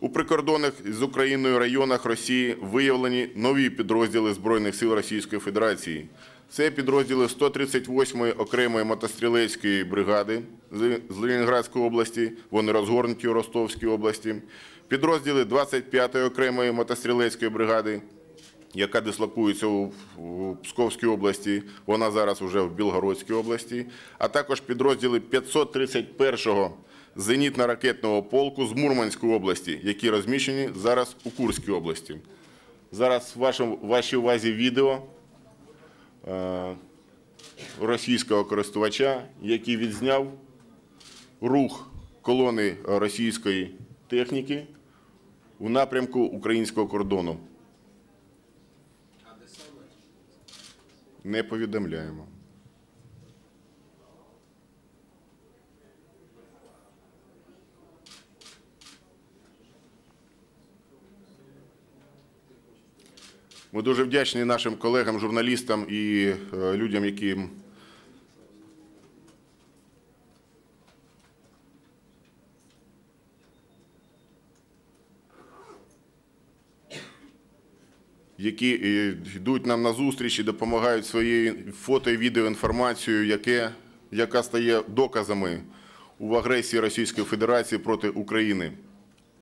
У прикордонних з Україною районах Росії виявлені нові підрозділи Збройних сил Російської Федерації. Це підрозділи 138-ї окремої мотострілецької бригади з Ленінградської області, вони розгорнуті у Ростовській області, підрозділи 25-ї окремої мотострілецької бригади, яка дислокується у Псковській області, вона зараз вже в Білгородській області, а також підрозділи 531-го зенітно-ракетного полку з Мурманської області, які розміщені зараз у Курській області. Зараз в вашій увазі відео е, російського користувача, який відзняв рух колони російської техніки у напрямку українського кордону. Не повідомляємо. Ми дуже вдячні нашим колегам, журналістам і е, людям, які які е, йдуть нам на зустріч і допомагають своєю фото і відеоінформацією, яке, яка стає доказами у агресії Російської Федерації проти України.